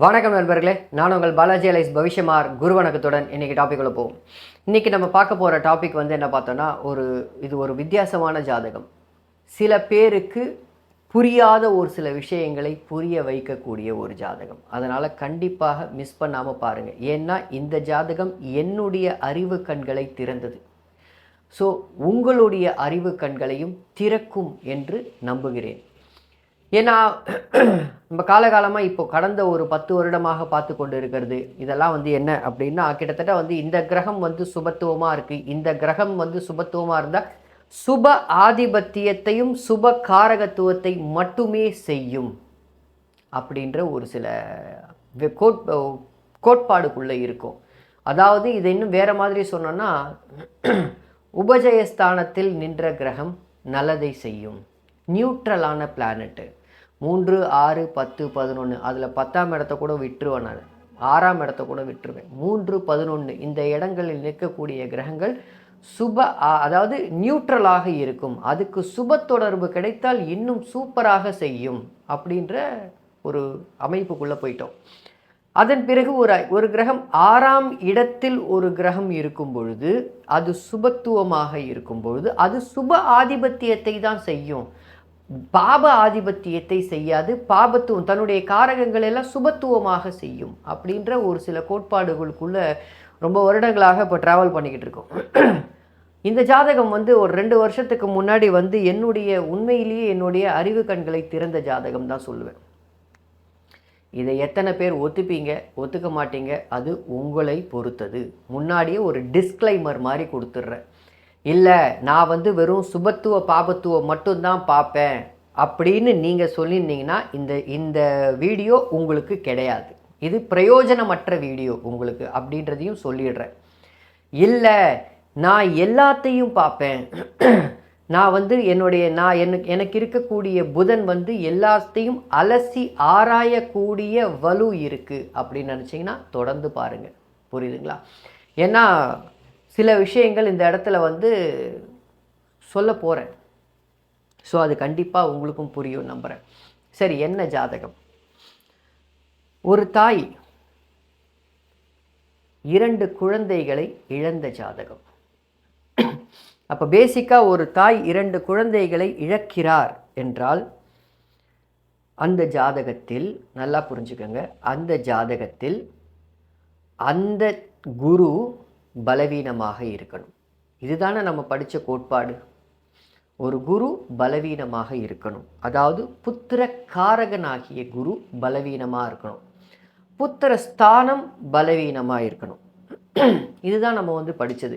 வணக்கம் நண்பர்களே நான் உங்கள் பாலாஜி அலைஸ் பவிஷமார் குரு வணக்கத்துடன் இன்னைக்கு டாபிக்குள்ள போவோம். இன்றைக்கி நம்ம பார்க்க போகிற டாபிக் வந்து என்ன பார்த்தோன்னா ஒரு இது ஒரு வித்தியாசமான ஜாதகம். சில பேருக்கு புரியாத ஒரு சில விஷயங்களை புரிய வைக்கக்கூடிய ஒரு ஜாதகம். அதனால் கண்டிப்பாக மிஸ் பண்ணாமல் பாருங்கள் ஏன்னா இந்த ஜாதகம் என்னுடைய அறிவு கண்களை திறந்தது. ஸோ உங்களுடைய அறிவு கண்களையும் திறக்கும் என்று நம்புகிறேன். ஏன்னா நம்ம காலகாலமாக இப்போ கடந்த ஒரு பத்து வருடமாக பார்த்து கொண்டு இருக்கிறது இதெல்லாம் வந்து என்ன அப்படின்னா கிட்டத்தட்ட வந்து இந்த கிரகம் வந்து சுபத்துவமாக இருக்குது இந்த கிரகம் வந்து சுபத்துவமாக இருந்தால் சுப ஆதிபத்தியத்தையும் சுப காரகத்துவத்தை மட்டுமே செய்யும் அப்படின்ற ஒரு சில கோட் கோட்பாடுக்குள்ளே இருக்கும். அதாவது இதை இன்னும் வேறு மாதிரி சொன்னோன்னா உபஜயஸ்தானத்தில் நின்ற கிரகம் நல்லதை செய்யும். நியூட்ரலான பிளானட்டு. மூன்று ஆறு பத்து பதினொன்று அதில் பத்தாம் இடத்த கூட விட்டுருவேன் நான். ஆறாம் இடத்த கூட விட்டுருவேன். மூன்று பதினொன்று இந்த இடங்களில் நிற்கக்கூடிய கிரகங்கள் சுப அ- அதாவது நியூட்ரலாக இருக்கும். அதுக்கு சுப தொடர்பு கிடைத்தால் இன்னும் சூப்பராக செய்யும் அப்படின்ற ஒரு அமைப்புக்குள்ளே போயிட்டோம். அதன் பிறகு ஒரு ஒரு கிரகம் ஆறாம் இடத்தில் ஒரு கிரகம் இருக்கும் பொழுது அது சுபத்துவமாக இருக்கும் பொழுது அது சுப ஆதிபத்தியத்தை தான் செய்யும். பாப ஆதிபத்தியத்தை செய்யாது. பாபத்துவம் தன்னுடைய காரகங்கள் எல்லாம் சுபத்துவமாக செய்யும் அப்படின்ற ஒரு சில கோட்பாடுகளுக்குள்ள ரொம்ப வருடங்களாக இப்போ ட்ராவல் பண்ணிக்கிட்டு இருக்கோம். இந்த ஜாதகம் வந்து ஒரு ரெண்டு வருஷத்துக்கு முன்னாடி வந்து என்னுடைய உண்மையிலேயே என்னுடைய அறிவு கண்களை திறந்த ஜாதகம் தான் சொல்லுவேன். இதை எத்தனை பேர் ஒத்துப்பீங்க? ஒத்துக்க மாட்டீங்க? அது உங்களை பொறுத்தது. முன்னாடியே ஒரு டிஸ்க்ளைமர் மாதிரி கொடுத்துட்றேன். இல்லை நான் வந்து வெறும் சுபத்துவ பாபத்துவ மட்டும்தான் பார்ப்பேன் அப்படின்னு நீங்கள் சொல்லியிருந்தீங்கன்னா இந்த இந்த வீடியோ உங்களுக்கு கிடையாது. இது பிரயோஜனமற்ற வீடியோ உங்களுக்கு அப்படின்றதையும் சொல்லிடுறேன். இல்லை நான் எல்லாத்தையும் பார்ப்பேன் நான் வந்து என்னுடைய நான் எனக்கு எனக்கு இருக்கக்கூடிய புதன் வந்து எல்லாத்தையும் அலசி ஆராயக்கூடிய வலு இருக்குது அப்படின்னு நினச்சிங்கன்னா தொடர்ந்து பாருங்கள் புரியுதுங்களா? ஏன்னா சில விஷயங்கள் இந்த இடத்துல வந்து சொல்ல போகிறேன் ஸோ அது கண்டிப்பாக உங்களுக்கும் புரியும் நம்புகிறேன் சரி என்ன ஜாதகம்? ஒரு தாய் இரண்டு குழந்தைகளை இழந்த ஜாதகம். அப்போ பேசிக்காக ஒரு தாய் இரண்டு குழந்தைகளை இழக்கிறார் என்றால் அந்த ஜாதகத்தில் நல்லா புரிஞ்சுக்கோங்க அந்த ஜாதகத்தில் அந்த குரு பலவீனமாக இருக்கணும். இதுதானே நம்ம படித்த கோட்பாடு. ஒரு குரு பலவீனமாக இருக்கணும். அதாவது புத்திர காரகனாகிய குரு பலவீனமாக இருக்கணும். புத்திர ஸ்தானம் பலவீனமாக இருக்கணும். இதுதான் நம்ம வந்து படித்தது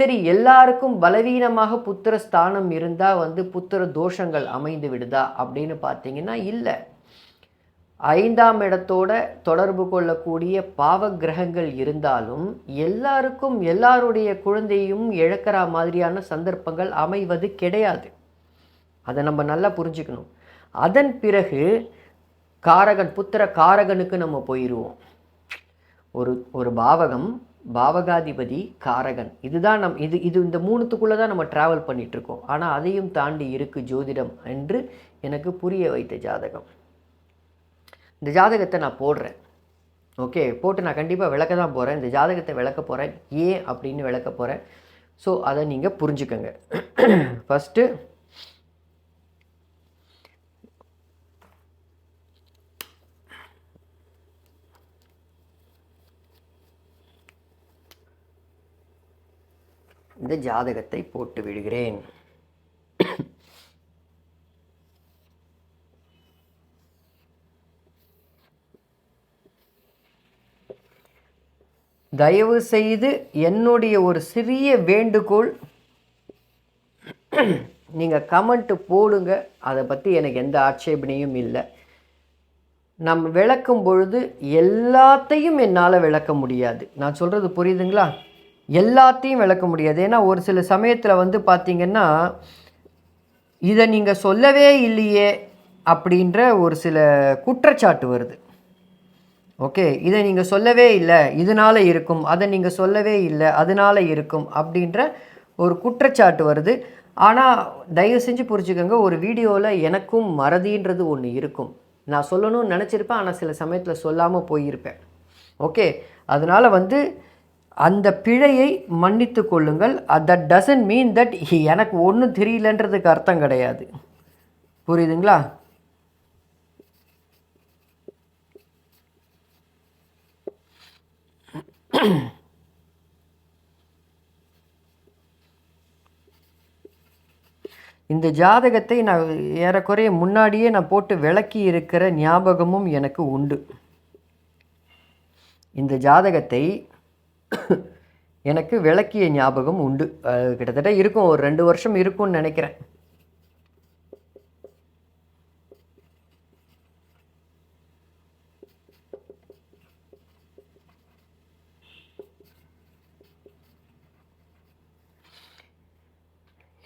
சரி எல்லாருக்கும் பலவீனமாக புத்திர ஸ்தானம் இருந்தால் வந்து புத்திர தோஷங்கள் அமைந்து விடுதா அப்படின்னு பார்த்தீங்கன்னா இல்லை. ஐந்தாம் இடத்தோட தொடர்பு கொள்ளக்கூடிய பாவ கிரகங்கள் இருந்தாலும் எல்லாருக்கும் எல்லாருடைய குழந்தையும் இழக்கிற மாதிரியான சந்தர்ப்பங்கள் அமைவது கிடையாது. அதை நம்ம நல்லா புரிஞ்சுக்கணும். அதன் பிறகு காரகன் புத்திர காரகனுக்கு நம்ம போயிடுவோம் ஒரு ஒரு பாவகம் பாவகாதிபதி காரகன். இதுதான் நம் இது இது இந்த மூணுத்துக்குள்ளே தான் நம்ம ட்ராவல் பண்ணிகிட்ருக்கோம் ஆனால் அதையும் தாண்டி இருக்குது ஜோதிடம் என்று எனக்கு புரிய வைத்த ஜாதகம். இந்த ஜாதகத்தை நான் போடுறேன். ஓகே போட்டு நான் கண்டிப்பாக விளக்க தான் போகிறேன் இந்த ஜாதகத்தை விளக்க போகிறேன் ஏன் அப்படின்னு விளக்க போகிறேன் ஸோ அதை நீங்கள் புரிஞ்சுக்கோங்க. ஃபஸ்ட்டு இந்த ஜாதகத்தை போட்டு விடுகிறேன். தயவு செய்து என்னுடைய ஒரு சிறிய வேண்டுகோள் நீங்கள் கமெண்ட்டு போடுங்க. அதை பற்றி எனக்கு எந்த ஆட்சேபனையும் இல்லை. நம் விளக்கும் பொழுது எல்லாத்தையும் என்னால் விளக்க முடியாது. நான் சொல்கிறது புரியுதுங்களா? எல்லாத்தையும் விளக்க முடியாது. ஏன்னா ஒரு சில சமயத்தில் வந்து பார்த்திங்கன்னா இதை நீங்கள் சொல்லவே இல்லையே அப்படின்ற ஒரு சில குற்றச்சாட்டு வருது. ஓகே இதை நீங்கள் சொல்லவே இல்லை இதனால் இருக்கும் அதை நீங்கள் சொல்லவே இல்லை அதனால இருக்கும் அப்படின்ற ஒரு குற்றச்சாட்டு வருது. ஆனால் தயவு செஞ்சு புரிஞ்சுக்கோங்க ஒரு வீடியோவில் எனக்கும் மறதின்றது ஒன்று இருக்கும். நான் சொல்லணும்னு நினச்சிருப்பேன் ஆனால் சில சமயத்தில் சொல்லாமல் போயிருப்பேன். ஓகே அதனால் வந்து அந்த பிழையை மன்னித்து கொள்ளுங்கள். தட் டசன்ட் மீன் தட் எனக்கு ஒன்றும் தெரியலன்றதுக்கு அர்த்தம் கிடையாது. புரியுதுங்களா? இந்த ஜாதகத்தை நான் ஏறக்குறைய முன்னாடியே நான் போட்டு விளக்கி இருக்கிற ஞாபகமும் எனக்கு உண்டு. இந்த ஜாதகத்தை எனக்கு விளக்கிய ஞாபகம் உண்டு. கிட்டத்தட்ட இருக்கும் ஒரு ரெண்டு வருஷம் இருக்கும்னு நினைக்கிறேன்.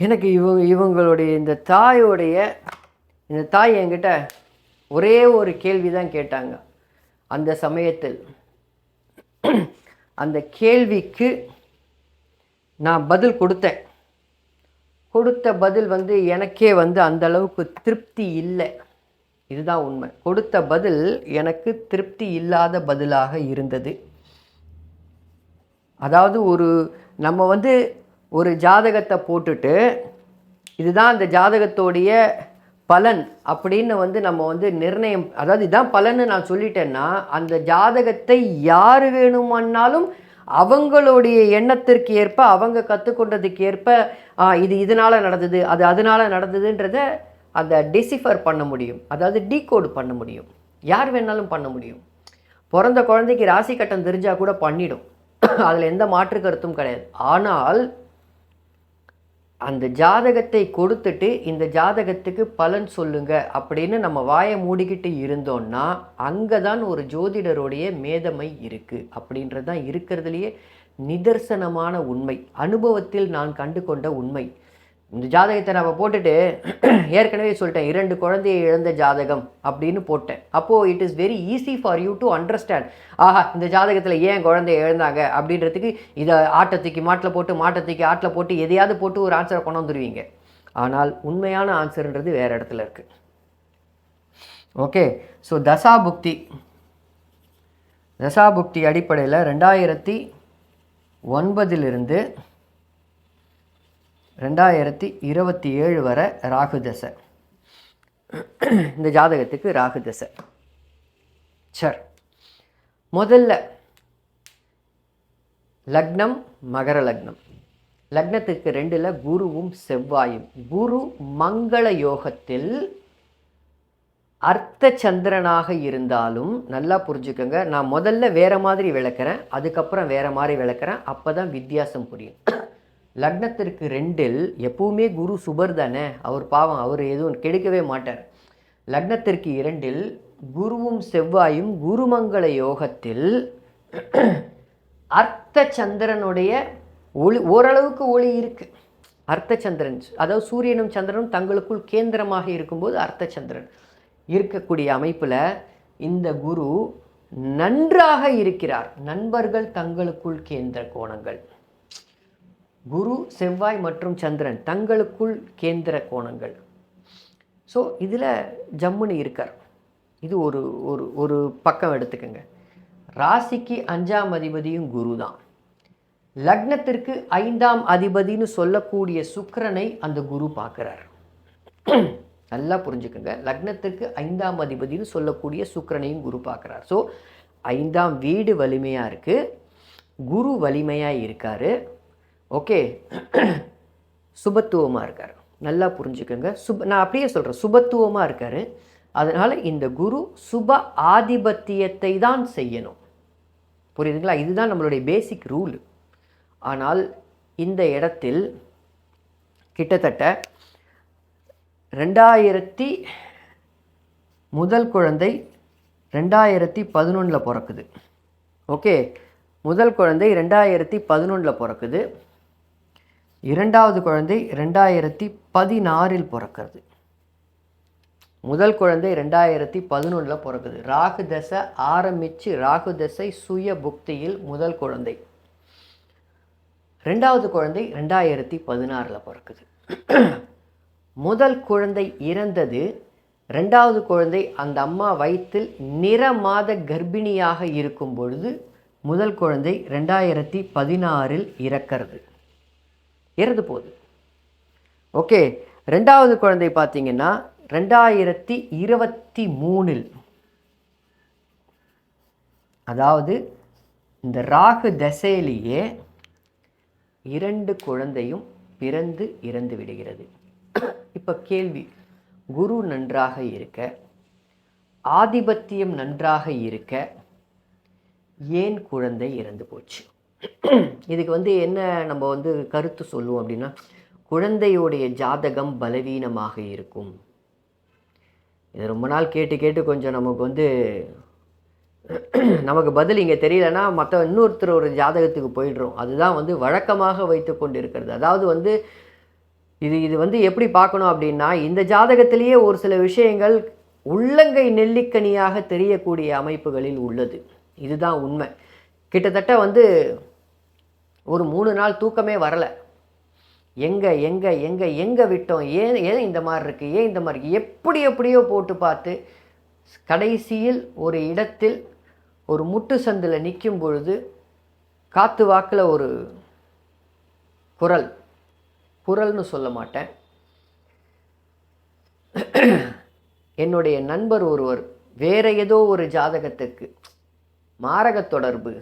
எனக்கு இவங்க இவங்களுடைய இந்த தாயோடைய இந்த தாய் என்கிட்ட ஒரே ஒரு கேள்வி தான் கேட்டாங்க. அந்த சமயத்தில் அந்த கேள்விக்கு நான் பதில் கொடுத்தேன். கொடுத்த பதில் வந்து எனக்கே வந்து அந்த அளவுக்கு திருப்தி இல்லை. இதுதான் உண்மை. கொடுத்த பதில் எனக்கு திருப்தி இல்லாத பதிலாக இருந்தது. அதாவது ஒரு நம்ம வந்து ஒரு ஜாதகத்தை போட்டுட்டு இதுதான் அந்த ஜாதகத்தோடைய பலன் அப்படின்னு வந்து நம்ம வந்து நிர்ணயம் அதாவது இதான் பலன்னு நான் சொல்லிட்டேன்னா அந்த ஜாதகத்தை யார் வேணுமானாலும் அவங்களுடைய எண்ணத்திற்கு ஏற்ப அவங்க கற்றுக்கொண்டதுக்கு ஏற்ப இது இதனால் நடந்தது அது அதனால் நடந்ததுன்றத அதை டிசிஃபர் பண்ண முடியும். அதாவது டீகோடு பண்ண முடியும். யார் வேணாலும் பண்ண முடியும். பிறந்த குழந்தைக்கு ராசி கட்டம் தெரிஞ்சால் கூட பண்ணிடும். அதில் எந்த மாற்று கருத்தும் கிடையாது. ஆனால் அந்த ஜாதகத்தை கொடுத்துட்டு இந்த ஜாதகத்துக்கு பலன் சொல்லுங்க அப்படின்னு நம்ம வாயை மூடிக்கிட்டு இருந்தோம்னா அங்கே தான் ஒரு ஜோதிடருடைய மேதமை இருக்குது அப்படின்றது தான் இருக்கிறதுலையே நிதர்சனமான உண்மை. அனுபவத்தில் நான் கண்டு கொண்ட உண்மை. இந்த ஜாதகத்தை நம்ம போட்டுட்டு ஏற்கனவே சொல்லிட்டேன் இரண்டு குழந்தையை இழந்த ஜாதகம் அப்படின்னு போட்டேன். அப்போது it is very easy for you to understand ஆஹா இந்த ஜாதகத்தில் ஏன் குழந்தைய இழந்தாங்க அப்படின்றதுக்கு இதை ஆட்டத்துக்கு மாட்டில் போட்டு மாட்டத்துக்கு ஆட்டில் போட்டு எதையாவது போட்டு ஒரு ஆன்சரை கொண்டு வந்துடுவீங்க ஆனால் உண்மையான ஆன்சர்ன்றது வேறு இடத்துல இருக்குது ஓகே ஸோ தசாபுக்தி. தசாபுக்தி அடிப்படையில் ரெண்டாயிரத்தி ஒன்பதிலிருந்து ரெண்டாயிரத்தி இருபத்தி ஏழு வரை ராகு தசை. இந்த ஜாதகத்துக்கு ராகு தசை. சரி. முதல்ல லக்னம் மகர லக்னம். லக்னத்துக்கு ரெண்டில் குருவும் செவ்வாயும். குரு மங்கள யோகத்தில் அர்த்த சந்திரனாக இருந்தாலும் நல்லா புரிஞ்சுக்கோங்க. நான் முதல்ல வேறு மாதிரி விளக்குறேன் அதுக்கப்புறம் வேறு மாதிரி விளக்குறேன் அப்போ தான் வித்தியாசம் புரியும். லக்னத்திற்கு ரெண்டில் எப்பவுமே குரு சுபர் தானே? அவர் பாவம் அவர் எதுவும் கெடுக்கவே மாட்டார். லக்னத்திற்கு இரண்டில் குருவும் செவ்வாயும் குருமங்கள யோகத்தில் அர்த்த சந்திரனுடைய ஒளி ஓரளவுக்கு ஒளி இருக்குது அர்த்த சந்திரன் அதாவது சூரியனும் சந்திரனும் தங்களுக்குள் கேந்திரமாக இருக்கும்போது அர்த்த சந்திரன் இருக்கக்கூடிய அமைப்பில் இந்த குரு நன்றாக இருக்கிறார். நண்பர்கள் தங்களுக்குள் கேந்திர கோணங்கள். குரு செவ்வாய் மற்றும் சந்திரன் தங்களுக்குள் கேந்திர கோணங்கள். ஸோ இதில் ஜம்முன்னு இருக்கார். இது ஒரு ஒரு ஒரு பக்கம் எடுத்துக்கோங்க. ராசிக்கு அஞ்சாம் அதிபதியும் குரு தான். லக்னத்திற்கு ஐந்தாம் அதிபதின்னு சொல்லக்கூடிய சுக்கரனை அந்த குரு பார்க்குறார். நல்லா புரிஞ்சுக்கோங்க. லக்னத்திற்கு ஐந்தாம் அதிபதின்னு சொல்லக்கூடிய சுக்கரனையும் குரு பார்க்குறார். ஸோ ஐந்தாம் வீடு வலிமையாக இருக்குது குரு வலிமையாக இருக்கார். ஓகே. சுபத்துவமாக இருக்கார். நல்லா புரிஞ்சுக்கோங்க. சுப நான் அப்படியே சொல்கிறேன் சுபத்துவமாக இருக்கார். அதனால் இந்த குரு சுப ஆதிபத்தியத்தை தான் செய்யணும். புரியுதுங்களா? இதுதான் நம்மளுடைய பேசிக் ரூல் ஆனால் இந்த இடத்தில் கிட்டத்தட்ட ரெண்டாயிரத்தி முதல் குழந்தை ரெண்டாயிரத்தி பதினொன்றில் பிறக்குது. ஓகே. முதல் குழந்தை ரெண்டாயிரத்தி பதினொன்றில் பிறக்குது. இரண்டாவது குழந்தை ரெண்டாயிரத்தி பதினாறில் பிறக்கிறது. முதல் குழந்தை ரெண்டாயிரத்தி பதினொன்றில் பிறக்குது. ராகு தசை ஆரம்பித்து ராகு தசை சுய புக்தியில் முதல் குழந்தை. ரெண்டாவது குழந்தை ரெண்டாயிரத்தி பதினாறில் பிறக்குது. முதல் குழந்தை இறந்தது ரெண்டாவது குழந்தை அந்த அம்மா வயிற்றில் நிறமாத கர்ப்பிணியாக இருக்கும் பொழுது முதல் குழந்தை ரெண்டாயிரத்தி பதினாறில் இறக்கிறது. இறந்து போகுது. ஓகே ரெண்டாவது குழந்தை பார்த்தீங்கன்னா ரெண்டாயிரத்தி இருபத்தி மூணில். அதாவது இந்த ராகு தசையிலேயே இரண்டு குழந்தையும் பிறந்து இறந்து விடுகிறது. இப்போ கேள்வி குரு நன்றாக இருக்க ஆதிபத்தியம் நன்றாக இருக்க ஏன் குழந்தை இறந்து போச்சு? இதுக்கு வந்து என்ன நம்ம வந்து கருத்து சொல்லுவோம் அப்படின்னா குழந்தையுடைய ஜாதகம் பலவீனமாக இருக்கும். இது ரொம்ப நாள் கேட்டு கேட்டு கொஞ்சம் நமக்கு வந்து நமக்கு பதில் இங்கே தெரியலன்னா மற்ற இன்னொருத்தர் ஒரு ஜாதகத்துக்கு போயிடுறோம். அதுதான் வந்து வழக்கமாக வைத்து கொண்டு இருக்கிறது அதாவது வந்து இது இது வந்து எப்படி பார்க்கணும் அப்படின்னா இந்த ஜாதகத்திலேயே ஒரு சில விஷயங்கள் உள்ளங்கை நெல்லிக்கனியாக தெரியக்கூடிய அமைப்புகளில் உள்ளது. இதுதான் உண்மை. கிட்டத்தட்ட வந்து ஒரு மூணு நாள் தூக்கமே வரலை. எங்கே எங்கே எங்கே எங்கே விட்டோம்? ஏன் ஏன் இந்த மாதிரி இருக்குது ஏன் இந்த மாதிரி இருக்குது எப்படி எப்படியோ போட்டு பார்த்து கடைசியில் ஒரு இடத்தில் ஒரு முட்டு சந்தில் நிற்கும் பொழுது காற்று வாக்கில் ஒரு குரல். குரல்னு சொல்ல மாட்டேன். என்னுடைய நண்பர் ஒருவர் வேறு ஏதோ ஒரு ஜாதகத்துக்கு மாரக தொடர்பு.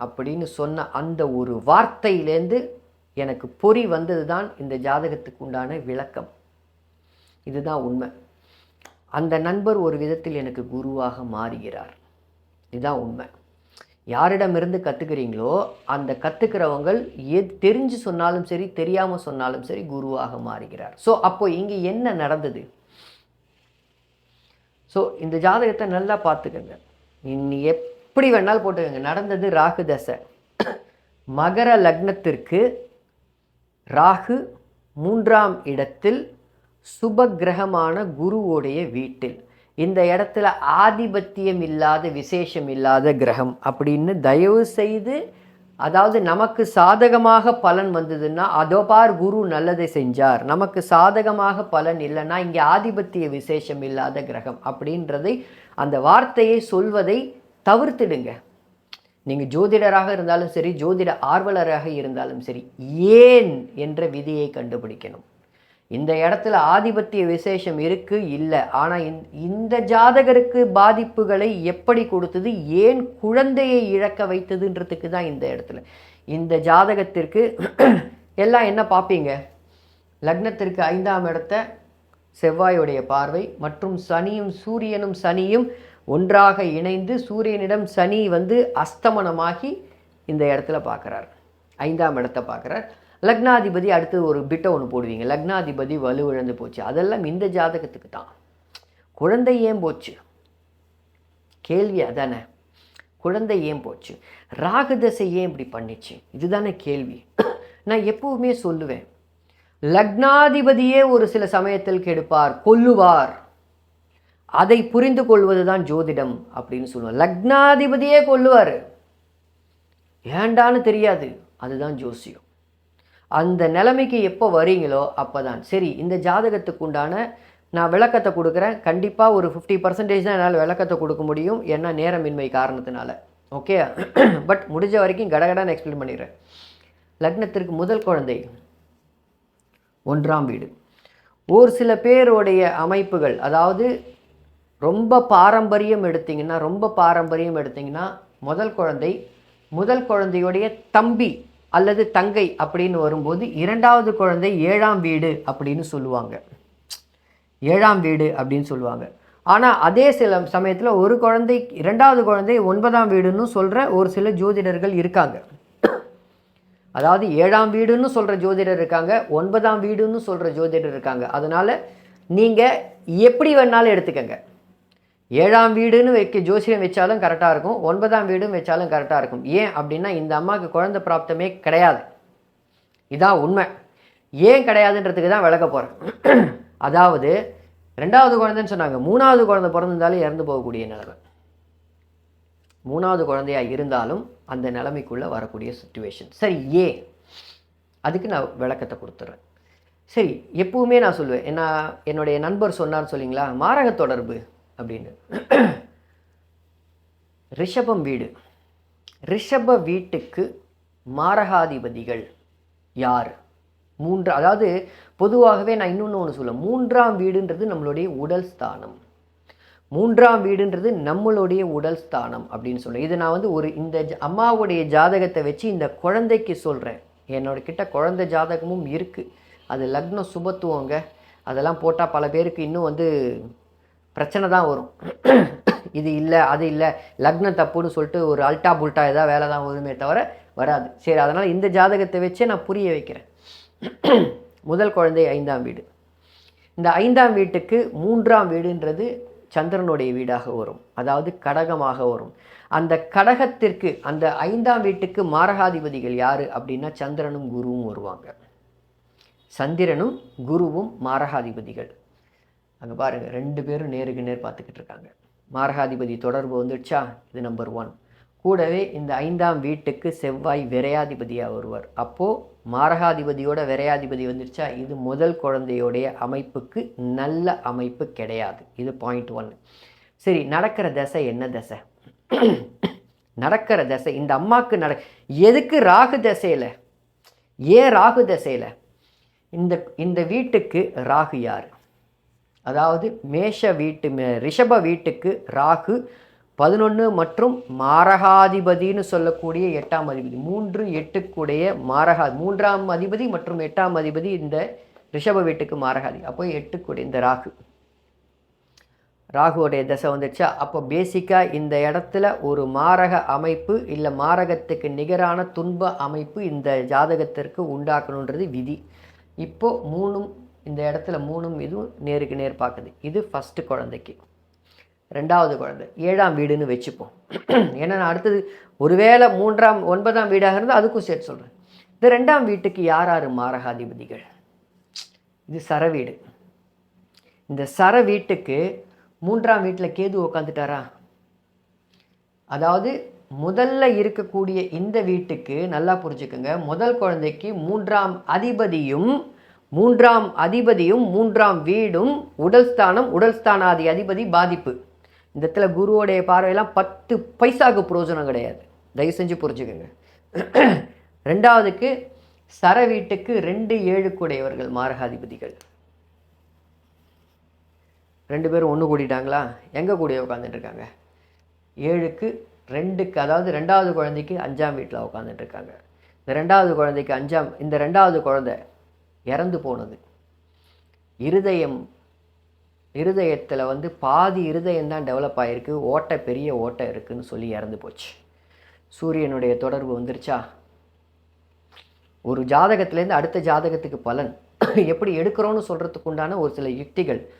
அப்படின்னு சொன்ன அந்த ஒரு வார்த்தையிலேருந்து எனக்கு பொறி வந்தது தான் இந்த ஜாதகத்துக்கு உண்டான விளக்கம். இதுதான் உண்மை. அந்த நண்பர் ஒரு விதத்தில் எனக்கு குருவாக மாறுகிறார். இதுதான் உண்மை. யாரிடமிருந்து கற்றுக்கிறீங்களோ அந்த கற்றுக்கிறவங்கள் எது தெரிஞ்சு சொன்னாலும் சரி தெரியாமல் சொன்னாலும் சரி குருவாக மாறுகிறார். ஸோ அப்போ இங்கே என்ன நடந்தது? ஸோ இந்த ஜாதகத்தை நல்லா பார்த்துக்கங்க. நீ எப்படி வேணாலும் போட்டுக்கங்க. நடந்தது ராகு தசை. மகர லக்னத்திற்கு ராகு மூன்றாம் இடத்தில் சுப கிரகமான குருவோடைய வீட்டில். இந்த இடத்துல ஆதிபத்தியம் இல்லாத விசேஷம் இல்லாத கிரகம் அப்படின்னு தயவு செய்து அதாவது நமக்கு சாதகமாக பலன் வந்ததுன்னா அதோ பார் குரு நல்லதை செஞ்சார். நமக்கு சாதகமாக பலன் இல்லைன்னா இங்கே ஆதிபத்திய விசேஷம் இல்லாத கிரகம் அப்படின்றதை அந்த வார்த்தையை சொல்வதை தவிர்த்துடுங்க. நீங்கள் ஜோதிடராக இருந்தாலும் சரி ஜோதிட ஆர்வலராக இருந்தாலும் சரி ஏன் என்ற விதியை கண்டுபிடிக்கணும். இந்த இடத்துல ஆதிபத்திய விசேஷம் இருக்கு? இல்லை. ஆனால் இந்த ஜாதகருக்கு பாதிப்புகளை எப்படி கொடுத்தது? ஏன் குழந்தையை இழக்க வைத்ததுன்றதுக்கு தான் இந்த இடத்துல. இந்த ஜாதகத்திற்கு எல்லாம் என்ன பார்ப்பீங்க? லக்னத்திற்கு ஐந்தாம் இடத்த செவ்வாயுடைய பார்வை மற்றும் சனியும் சூரியனும் சனியும் ஒன்றாக இணைந்து சூரியனிடம் சனி வந்து அஸ்தமனமாகி இந்த இடத்துல பார்க்குறார். ஐந்தாம் இடத்தை பார்க்குறார். லக்னாதிபதி அடுத்து ஒரு பிட்டை ஒன்று போடுவீங்க. லக்னாதிபதி வலுவிழந்து போச்சு. அதெல்லாம் இந்த ஜாதகத்துக்கு தான். குழந்தை ஏன் போச்சு? கேள்வி அதானே. குழந்தை ஏன் போச்சு? ராகுதசை ஏன் இப்படி பண்ணிச்சு? இதுதானே கேள்வி. நான் எப்பவுமே சொல்லுவேன். லக்னாதிபதியே ஒரு சில சமயத்தில் கெடுப்பார் கொல்லுவார். அதை புரிந்து கொள்வது தான் ஜோதிடம் அப்படின்னு சொல்லுவார். லக்னாதிபதியே கொள்ளுவார். ஏண்டான்னு தெரியாது. அதுதான் ஜோசியம். அந்த நிலைமைக்கு எப்போ வரீங்களோ அப்போ தான் சரி இந்த ஜாதகத்துக்கு உண்டான நான் விளக்கத்தை கொடுக்குறேன். கண்டிப்பாக ஒரு ஃபிஃப்டி பர்சன்டேஜ் தான் என்னால் விளக்கத்தை கொடுக்க முடியும். ஏன்னா நேரமின்மை காரணத்தினால. ஓகே பட் முடிஞ்ச வரைக்கும் கடகடான்னு எக்ஸ்பிளைன் பண்ணிடுறேன். லக்னத்திற்கு முதல் குழந்தை ஒன்றாம் வீடு. ஒரு சில பேருடைய அமைப்புகள் அதாவது ரொம்ப பாரம்பரியம் எடுத்திங்கன்னா ரொம்ப பாரம்பரியம் எடுத்திங்கன்னா முதல் குழந்தை முதல் குழந்தையுடைய தம்பி அல்லது தங்கை அப்படின்னு வரும்போது இரண்டாவது குழந்தை ஏழாம் வீடு அப்படின்னு சொல்லுவாங்க. ஏழாம் வீடு அப்படின்னு சொல்லுவாங்க. ஆனால் அதே சில சமயத்தில் ஒரு குழந்தை இரண்டாவது குழந்தை ஒன்பதாம் வீடுன்னு சொல்கிற ஒரு சில ஜோதிடர்கள் இருக்காங்க. அதாவது ஏழாம் வீடுன்னு சொல்கிற ஜோதிடர் இருக்காங்க ஒன்பதாம் வீடுன்னு சொல்கிற ஜோதிடர் இருக்காங்க. அதனால் நீங்கள் எப்படி வேணாலும் எடுத்துக்கங்க. ஏழாம் வீடுன்னு வைக்க ஜோசியம் வச்சாலும் கரெக்டாக இருக்கும். ஒன்பதாம் வீடும் வச்சாலும் கரெக்டாக இருக்கும். ஏன் அப்படின்னா இந்த அம்மாவுக்கு குழந்தை பிராப்தமே கிடையாது. இதான் உண்மை. ஏன் கிடையாதுன்றதுக்கு தான் விளக்க போகிறேன் அதாவது ரெண்டாவது குழந்தைன்னு சொன்னாங்க. மூணாவது குழந்தை பிறந்திருந்தாலும் இறந்து போகக்கூடிய நிலைமை. மூணாவது குழந்தையா இருந்தாலும் அந்த நிலைமைக்குள்ளே வரக்கூடிய சுச்சுவேஷன் சரி ஏன்? அதுக்கு நான் விளக்கத்தை கொடுத்துட்றேன் சரி எப்பவுமே நான் சொல்லுவேன். என்ன என்னுடைய நண்பர் சொன்னார் சொல்லிங்களா மாரக தொடர்பு. அப்படின்னு. ரிஷபம் வீடு. ரிஷப வீட்டுக்கு மாரகாதிபதிகள் யார்? மூன்று அதாவது பொதுவாகவே நான் இன்னொன்று ஒன்று சொல்ல மூன்றாம் வீடுன்றது நம்மளுடைய உடல் ஸ்தானம். மூன்றாம் வீடுன்றது நம்மளுடைய உடல் ஸ்தானம் அப்படின்னு சொல்லுவேன் இது நான் வந்து ஒரு இந்த அம்மாவுடைய ஜாதகத்தை வச்சு இந்த குழந்தைக்கு சொல்கிறேன் என்னோட கிட்ட குழந்தை ஜாதகமும் இருக்குது அது லக்னம் சுபத்துவங்க. அதெல்லாம் போட்டால் பல பேருக்கு இன்னும் வந்து பிரச்சனை தான் வரும். இது இல்லை அது இல்லை லக்னம் தப்புன்னு சொல்லிட்டு ஒரு அல்டா புல்ட்டா ஏதாவது வேலை தான் வருமே தவிர வராது. சரி அதனால் இந்த ஜாதகத்தை வச்சே நான் புரிய வைக்கிறேன். முதல் குழந்தை ஐந்தாம் வீடு. இந்த ஐந்தாம் வீட்டுக்கு மூன்றாம் வீடுன்றது சந்திரனுடைய வீடாக வரும். அதாவது கடகமாக வரும். அந்த கடகத்திற்கு அந்த ஐந்தாம் வீட்டுக்கு மாரகாதிபதிகள் யார் அப்படின்னா சந்திரனும் குருவும் வருவாங்க. சந்திரனும் குருவும் மாரகாதிபதிகள். அங்கே பாருங்கள் ரெண்டு பேரும் நேருக்கு நேர் பார்த்துக்கிட்டு இருக்காங்க. மாரகாதிபதி தொடர்பு வந்துடுச்சா? இது நம்பர் ஒன் கூடவே இந்த ஐந்தாம் வீட்டுக்கு செவ்வாய் விரையாதிபதியாக வருவார். அப்போது மாரகாதிபதியோட விரையாதிபதி வந்துடுச்சா? இது முதல் குழந்தையோடைய அமைப்புக்கு நல்ல அமைப்பு கிடையாது. இது பாயிண்ட் ஒன்று சரி நடக்கிற தசை என்ன தசை? நடக்கிற தசை இந்த அம்மாவுக்கு நட எதுக்கு ராகு தசையில்? ஏன் ராகு தசையில்? இந்த இந்த வீட்டுக்கு ராகு யார்? அதாவது மேஷ வீட்டு மே- ரிஷப வீட்டுக்கு ராகு பதினொன்று மற்றும் மாரகாதிபதின்னு சொல்லக்கூடிய எட்டாம் அதிபதி. மூன்று எட்டுக்குடைய மாரகா மூன்றாம் அதிபதி மற்றும் எட்டாம் அதிபதி இந்த ரிஷப வீட்டுக்கு மாரகாதி. அப்போ எட்டுக்குடைய இந்த ராகு. ராகுவோடைய தசை வந்துடுச்சா அப்போ பேசிக்காக இந்த இடத்துல ஒரு மாரக அமைப்பு இல்லை மாரகத்துக்கு நிகரான துன்ப அமைப்பு இந்த ஜாதகத்திற்கு உண்டாக்கணுன்றது விதி. இப்போது மூணும் இந்த இடத்துல மூணும் இதுவும் நேருக்கு நேர் பார்க்குது. இது ஃபஸ்ட்டு குழந்தைக்கு. ரெண்டாவது குழந்தை. ஏழாம் வீடுன்னு வச்சுப்போம். ஏன்னா நான் அடுத்தது ஒருவேளை மூன்றாம் ஒன்பதாம் வீடாக இருந்தால் அதுக்கும் சேர்த்து சொல்கிறேன் இந்த ரெண்டாம் வீட்டுக்கு யார் யார் மாரகாதிபதிகள்? இது சர வீடு. இந்த சர வீட்டுக்கு மூன்றாம் வீட்டில் கேது உக்காந்துட்டாரா? அதாவது முதல்ல இருக்கக்கூடிய இந்த வீட்டுக்கு நல்லா புரிஞ்சுக்கோங்க. முதல் குழந்தைக்கு மூன்றாம் அதிபதியும் மூன்றாம் அதிபதியும் மூன்றாம் வீடும் உடல் ஸ்தானம் உடல் ஸ்தானாதி அதிபதி பாதிப்பு. இந்த இடத்துல குருவோடைய பார்வையெல்லாம் பத்து பைசாக்கு பிரயோஜனம் கிடையாது. தயவு செஞ்சு புரிஞ்சுக்கோங்க. ரெண்டாவதுக்கு சர வீட்டுக்கு ரெண்டு ஏழுக்குடையவர்கள் மாரகாதிபதிகள். ரெண்டு பேரும் ஒன்று கூடிட்டாங்களா? எங்கே கூடிய உட்காந்துட்டு இருக்காங்க ஏழுக்கு ரெண்டுக்கு அதாவது ரெண்டாவது குழந்தைக்கு அஞ்சாம் வீட்டில் உட்காந்துட்டு இருக்காங்க இந்த ரெண்டாவது குழந்தைக்கு அஞ்சாம் இந்த ரெண்டாவது குழந்தை இறந்து போனது. இருதயம் இருதயத்தில் வந்து பாதி இருதயம் தான் டெவலப் ஆகிருக்கு ஓட்டை பெரிய ஓட்டை இருக்குன்னு சொல்லி இறந்து போச்சு. சூரியனுடைய தொடர்பு வந்துருச்சா? ஒரு ஜாதகத்திலேருந்து அடுத்த ஜாதகத்துக்கு பலன். எப்படி எடுக்கிறோன்னு சொல்கிறதுக்கு உண்டான ஒரு சில யுக்திகள்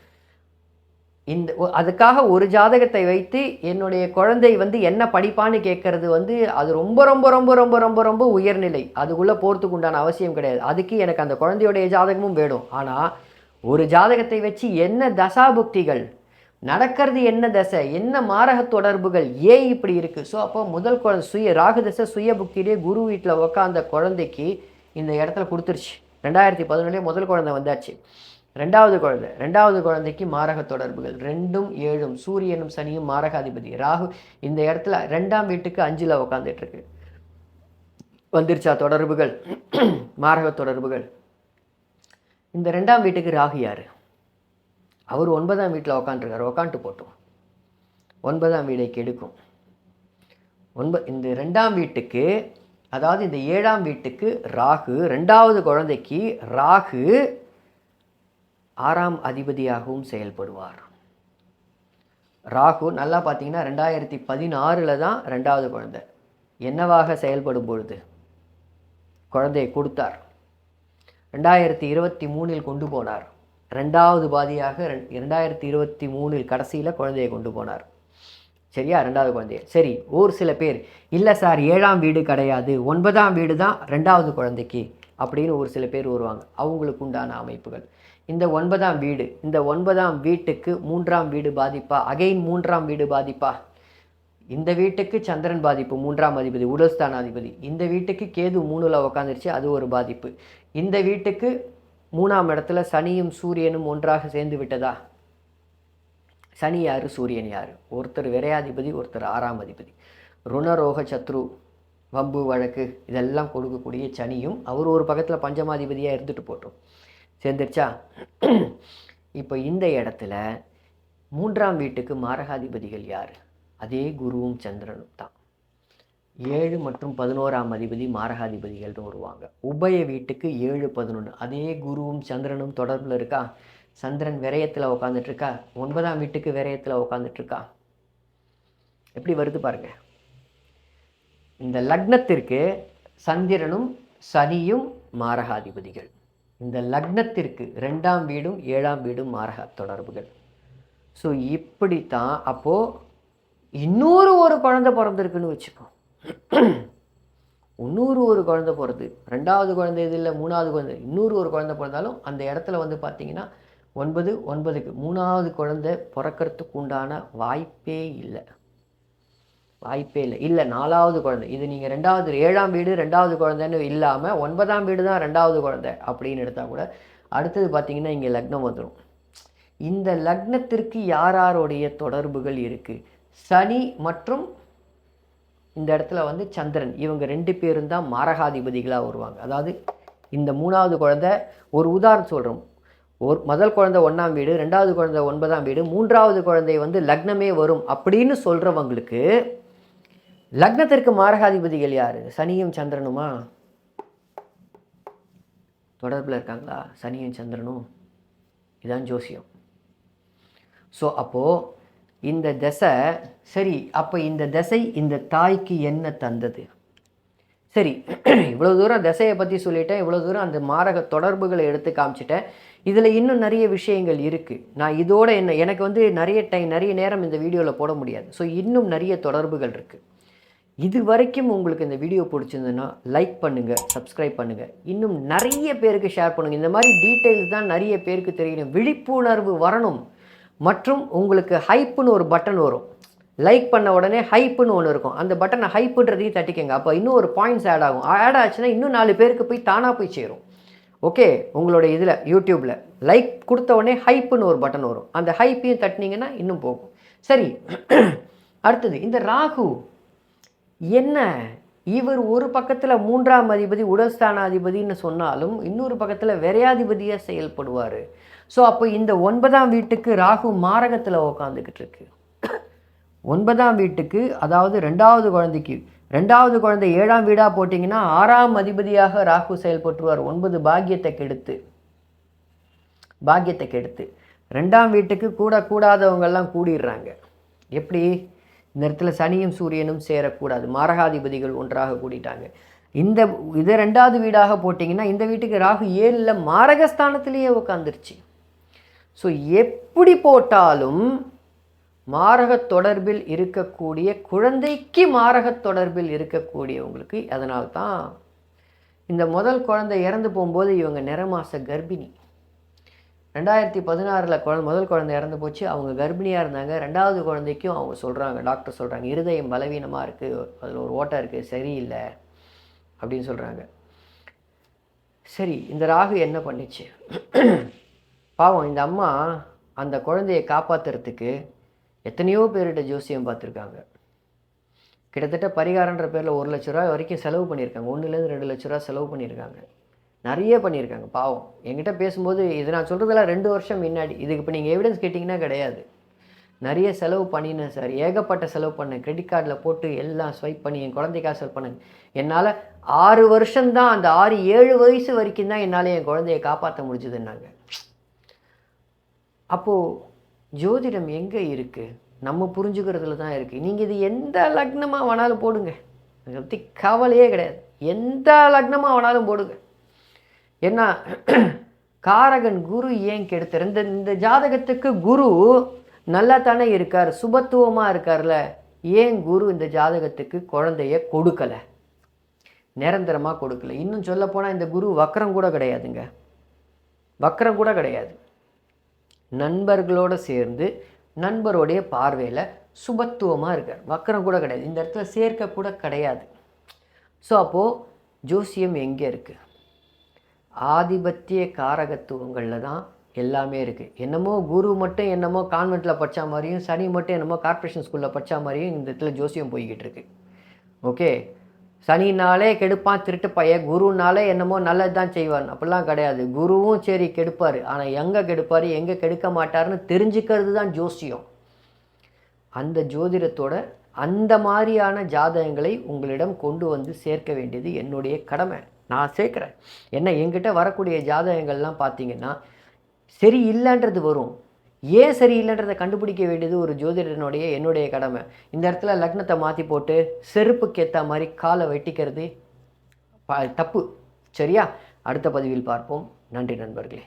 இந்த ஒ- அதுக்காக ஒரு ஜாதகத்தை வைத்து என்னுடைய குழந்தை வந்து என்ன படிப்பான்னு கேட்கறது வந்து அது ரொம்ப ரொம்ப ரொம்ப ரொம்ப ரொம்ப ரொம்ப உயர்நிலை. அதுக்குள்ளே போகிறதுக்கு உண்டான அவசியம் கிடையாது. அதுக்கு எனக்கு அந்த குழந்தையுடைய ஜாதகமும் வேணும். ஆனால் ஒரு ஜாதகத்தை வச்சு என்ன தசாபுக்திகள் நடக்கிறது என்ன தசை என்ன மாரக தொடர்புகள் ஏன் இப்படி இருக்குது ஸோ அப்போ முதல் குழந்தை சுய ராகு தசை சுய புக்தியிலே குரு வீட்டில் உக்காந்த குழந்தைக்கு இந்த இடத்துல கொடுத்துருச்சு. ரெண்டாயிரத்தி பதினொன்றுலேயே முதல் குழந்தை வந்தாச்சு. ரெண்டாவது குழந்தை. ரெண்டாவது குழந்தைக்கு மாரக தொடர்புகள். ரெண்டும் ஏழும் சூரியனும் சனியும் மாரகாதிபதி. ராகு இந்த இடத்துல ரெண்டாம் வீட்டுக்கு அஞ்சில் உக்காந்துட்டு இருக்கு வந்துருச்சா தொடர்புகள்? மாரக தொடர்புகள். இந்த ரெண்டாம் வீட்டுக்கு ராகு யார்? அவர் ஒன்பதாம் வீட்டில் உக்காந்துருக்கார். உக்காந்துட்டு போட்டோம். ஒன்பதாம் வீடை கெடுக்கும். ஒன்ப இந்த ரெண்டாம் வீட்டுக்கு அதாவது இந்த ஏழாம் வீட்டுக்கு ராகு ரெண்டாவது குழந்தைக்கு ராகு ஆறாம் அதிபதியாகவும் செயல்படுவார். ராகு நல்லா பார்த்தீங்கன்னா ரெண்டாயிரத்தி பதினாறில் தான் ரெண்டாவது குழந்தை. என்னவாக செயல்படும் பொழுது? குழந்தையை கொடுத்தார். ரெண்டாயிரத்தி இருபத்தி மூணில் கொண்டு போனார். ரெண்டாவது பாதியாக ரெண்- ரெண்டாயிரத்தி இருபத்தி மூணில் கடைசியில் குழந்தையை கொண்டு போனார். சரியா? ரெண்டாவது குழந்தைய. சரி ஒரு சில பேர் இல்லை சார் ஏழாம் வீடு கிடையாது. ஒன்பதாம் வீடு தான் ரெண்டாவது குழந்தைக்கு. அப்படின்னு ஒரு சில பேர் வருவாங்க. அவங்களுக்கு உண்டான அமைப்புகள். இந்த ஒன்பதாம் வீடு இந்த ஒன்பதாம் வீட்டுக்கு மூன்றாம் வீடு பாதிப்பா? அகைன் மூன்றாம் வீடு பாதிப்பா? இந்த வீட்டுக்கு சந்திரன் பாதிப்பு மூன்றாம் அதிபதி உடல்ஸ்தானாதிபதி இந்த வீட்டுக்கு கேது மூணுல உக்காந்துருச்சு அது ஒரு பாதிப்பு. இந்த வீட்டுக்கு மூணாம் இடத்துல சனியும் சூரியனும் ஒன்றாக சேர்ந்து விட்டதா? சனி யார் சூரியன் யார்? ஒருத்தர் விரையாதிபதி ஒருத்தர் ஆறாம் அதிபதி. ருணரோக சத்ரு வம்பு வழக்கு இதெல்லாம் கொடுக்கக்கூடிய சனியும் அவர் ஒரு பக்கத்தில் பஞ்சமாதிபதியாக இருந்துட்டு போட்டோம். சேர்ந்துருச்சா? இப்போ இந்த இடத்துல மூன்றாம் வீட்டுக்கு மாரகாதிபதிகள் யார்? அதே குருவும் சந்திரனும் தான். ஏழு மற்றும் பதினோராம் அதிபதி மாரகாதிபதிகள்னு வருவாங்க. உபய வீட்டுக்கு ஏழு பதினொன்று அதே குருவும் சந்திரனும் தொடர்பில் இருக்கா? சந்திரன் விரயத்தில் உட்காந்துட்டு இருக்கா ஒன்பதாம் வீட்டுக்கு விரயத்தில் உட்காந்துட்ருக்கா எப்படி வருது பாருங்க. இந்த லக்னத்திற்கு சந்திரனும் சனியும் மாரகாதிபதிகள். இந்த லக்னத்திற்கு ரெண்டாம் வீடும் ஏழாம் வீடும் மாரக தொடர்புகள். ஸோ இப்படித்தான் அப்போது இன்னொரு ஒரு குழந்தை பிறந்திருக்குன்னு வச்சுப்போம் இன்னொரு ஒரு குழந்தை பிறந்து ரெண்டாவது குழந்தை இது இல்லை மூணாவது குழந்தை இன்னொரு ஒரு குழந்தை பிறந்தாலும் அந்த இடத்துல வந்து பார்த்தீங்கன்னா ஒன்பது ஒன்பதுக்கு மூணாவது குழந்தை பிறக்கறதுக்கு உண்டான வாய்ப்பே இல்லை. வாய்ப்பே இல்லை. இல்லை நாலாவது குழந்தை. இது நீங்கள் ரெண்டாவது ஏழாம் வீடு ரெண்டாவது குழந்தைன்னு இல்லாமல் ஒன்பதாம் வீடு தான் ரெண்டாவது குழந்தை அப்படின்னு எடுத்தால் கூட அடுத்தது பார்த்தீங்கன்னா இங்கே லக்னம் வந்துடும் இந்த லக்னத்திற்கு யார் யாருடைய தொடர்புகள் இருக்குது சனி மற்றும் இந்த இடத்துல வந்து சந்திரன். இவங்க ரெண்டு பேரும் தான் மாரகாதிபதிகளாக வருவாங்க. அதாவது இந்த மூணாவது குழந்தை ஒரு உதாரணம் சொல்கிறோம் ஒரு முதல் குழந்தை ஒன்றாம் வீடு ரெண்டாவது குழந்தை ஒன்பதாம் வீடு மூன்றாவது குழந்தை வந்து லக்னமே வரும் அப்படின்னு சொல்கிறவங்களுக்கு லக்னத்திற்கு மாரகாதிபதிகள் யார்? சனியும் சந்திரனுமா? தொடர்பில் இருக்காங்களா? சனியும் சந்திரனும். இதான் ஜோசியம். ஸோ அப்போது இந்த தசை சரி அப்போ இந்த தசை இந்த தாய்க்கு என்ன தந்தது? சரி இவ்வளோ தூரம் தசையை பற்றி சொல்லிட்டேன். இவ்வளோ தூரம் அந்த மாரக தொடர்புகளை எடுத்து காமிச்சிட்டேன். இதில் இன்னும் நிறைய விஷயங்கள் இருக்குது நான் இதோட என்ன எனக்கு வந்து நிறைய டைம் நிறைய நேரம் இந்த வீடியோவில் போட முடியாது. ஸோ இன்னும் நிறைய தொடர்புகள் இருக்குது இது வரைக்கும் உங்களுக்கு இந்த வீடியோ பிடிச்சிருந்ததுன்னா லைக் பண்ணுங்கள் சப்ஸ்கிரைப் பண்ணுங்கள் இன்னும் நிறைய பேருக்கு ஷேர் பண்ணுங்கள் இந்த மாதிரி டீட்டெயில்ஸ் தான் நிறைய பேருக்கு தெரியணும் விழிப்புணர்வு வரணும். மற்றும் உங்களுக்கு ஹைப்புன்னு ஒரு பட்டன் வரும். லைக் பண்ண உடனே ஹைப்புன்னு ஒன்று இருக்கும். அந்த பட்டனை ஹைப்புன்றதையும் தட்டிக்கங்க. அப்போ இன்னும் ஒரு பாயிண்ட்ஸ் ஆட் ஆகும். ஆட் ஆச்சுன்னா இன்னும் நாலு பேருக்கு போய் தானாக போய் சேரும். ஓகே உங்களோட இதில் யூடியூப்பில் லைக் கொடுத்த உடனே ஹைப்புன்னு ஒரு பட்டன் வரும். அந்த ஹைப்பையும் தட்டினீங்கன்னா இன்னும் போகும். சரி. அடுத்தது இந்த ராகு. என்ன? இவர் ஒரு பக்கத்தில் மூன்றாம் அதிபதி உடல்ஸ்தானாதிபதின்னு சொன்னாலும் இன்னொரு பக்கத்தில் விரையாதிபதியாக செயல்படுவார். ஸோ அப்போ இந்த ஒன்பதாம் வீட்டுக்கு ராகு மாரகத்தில் உக்காந்துக்கிட்டு இருக்கு. ஒன்பதாம் வீட்டுக்கு அதாவது ரெண்டாவது குழந்தைக்கு ரெண்டாவது குழந்தை ஏழாம் வீடாக போட்டிங்கன்னா ஆறாம் அதிபதியாக ராகு செயல்பட்டுருவார். ஒன்பது பாக்கியத்தை கெடுத்து. பாக்கியத்தை கெடுத்து. ரெண்டாம் வீட்டுக்கு கூட கூடாதவங்கெல்லாம் கூடிடுறாங்க. எப்படி? இந்த இடத்துல சனியும் சூரியனும் சேரக்கூடாது. மாரகாதிபதிகள் ஒன்றாக கூடிட்டாங்க. இந்த இதை ரெண்டாவது வீடாக போட்டிங்கன்னா இந்த வீட்டுக்கு ராகு ஏழில் மாரகஸ்தானத்திலேயே உட்காந்துருச்சு ஸோ எப்படி போட்டாலும் மாரக தொடர்பில் இருக்கக்கூடிய குழந்தைக்கு மாரக தொடர்பில் இருக்கக்கூடியவங்களுக்கு அதனால்தான் இந்த முதல் குழந்தை இறந்து போகும்போது இவங்க நிறமாச கர்ப்பிணி. ரெண்டாயிரத்தி பதினாறில் குழந்தை முதல் குழந்தை இறந்து போச்சு. அவங்க கர்ப்பிணியாக இருந்தாங்க. ரெண்டாவது குழந்தைக்கும் அவங்க சொல்கிறாங்க டாக்டர் சொல்கிறாங்க இருதயம் பலவீனமாக இருக்குது அதில் ஒரு ஓட்டம் இருக்குது சரியில்லை அப்படின்னு சொல்கிறாங்க சரி இந்த ராகு என்ன பண்ணிச்சு? பாவம் இந்த அம்மா அந்த குழந்தையை காப்பாற்றுறதுக்கு எத்தனையோ பேர்கிட்ட ஜோசியம் பார்த்துருக்காங்க. கிட்டத்தட்ட பரிகாரன்ற பேரில் ஒரு லட்ச ரூபா வரைக்கும் செலவு பண்ணியிருக்காங்க. ஒன்றுலேருந்து ரெண்டு லட்ச ரூபா செலவு பண்ணியிருக்காங்க. நிறைய பண்ணியிருக்காங்க பாவம். என்கிட்ட பேசும்போது இது நான் சொல்கிறதெல்லாம் ரெண்டு வருஷம் முன்னாடி. இதுக்கு இப்போ நீங்கள் எவிடன்ஸ் கேட்டிங்கன்னா கிடையாது. நிறைய செலவு பண்ணினேன் சார் ஏகப்பட்ட செலவு பண்ணேன். கிரெடிட் கார்டில் போட்டு எல்லாம் ஸ்வைப் பண்ணி என் குழந்தைக்காக செலவு பண்ணேன். என்னால் ஆறு வருஷம்தான் அந்த ஆறு ஏழு வயசு வரைக்கும் தான் என்னால் என் குழந்தைய காப்பாற்ற முடிஞ்சதுன்னாங்க. அப்போது ஜோதிடம் எங்கே இருக்குது நம்ம புரிஞ்சுக்கிறதுல தான் இருக்குது நீங்கள் இது எந்த லக்னமாக வேணாலும் போடுங்க. அதை பற்றி கவலையே கிடையாது. எந்த லக்னமாக வேணாலும் போடுங்க. என்ன? காரகன் குரு ஏன் கெடுத்தார் இந்த இந்த ஜாதகத்துக்கு குரு நல்லா தானே இருக்கார் சுபத்துவமாக இருக்கார்ல. ஏன் குரு இந்த ஜாதகத்துக்கு குழந்தைய கொடுக்கலை? நிரந்தரமாக கொடுக்கல. இன்னும் சொல்லப்போனால் இந்த குரு வக்கரம் கூட கிடையாதுங்க. வக்கரம் கூட கிடையாது. நண்பர்களோடு சேர்ந்து நண்பருடைய பார்வையில் சுபத்துவமாக இருக்கார். வக்கரம் கூட கிடையாது. இந்த இடத்துல சேர்க்க கூட கிடையாது. ஸோ அப்போது ஜோசியம் எங்கே இருக்குது ஆதிபத்திய காரகத்துவங்களில் தான் எல்லாமே இருக்குது என்னமோ குரு மட்டும் என்னமோ கான்வெண்ட்டில் படித்த மாதிரியும் சனி மட்டும் என்னமோ கார்ப்பரேஷன் ஸ்கூலில் படித்த மாதிரியும் இந்த இடத்துல ஜோசியம் போய்கிட்டு இருக்கு. ஓகே? சனினாலே கெடுப்பான் திருட்டு பையன். குருனாலே என்னமோ நல்லது தான் செய்வான். அப்படிலாம் கிடையாது. குருவும் சரி கெடுப்பார். ஆனால் எங்கே கெடுப்பார் எங்கே கெடுக்க மாட்டாருன்னு தெரிஞ்சுக்கிறது தான் ஜோசியம். அந்த ஜோதிடத்தோட அந்த மாதிரியான ஜாதகங்களை உங்களிடம் கொண்டு வந்து சேர்க்க வேண்டியது என்னுடைய கடமை. நான் சேர்க்குறேன். என்ன என்கிட்ட வரக்கூடிய ஜாதகங்கள்லாம் பார்த்தீங்கன்னா சரி இல்லைன்றது வரும். ஏன் சரியில்லைன்றதை கண்டுபிடிக்க வேண்டியது ஒரு ஜோதிடனுடைய என்னுடைய கடமை. இந்த இடத்துல லக்னத்தை மாற்றி போட்டு செருப்புக்கு ஏற்ற மாதிரி காலை வெட்டிக்கிறது ப- தப்பு. சரியா? அடுத்த பதிவில் பார்ப்போம். நன்றி நண்பர்களே.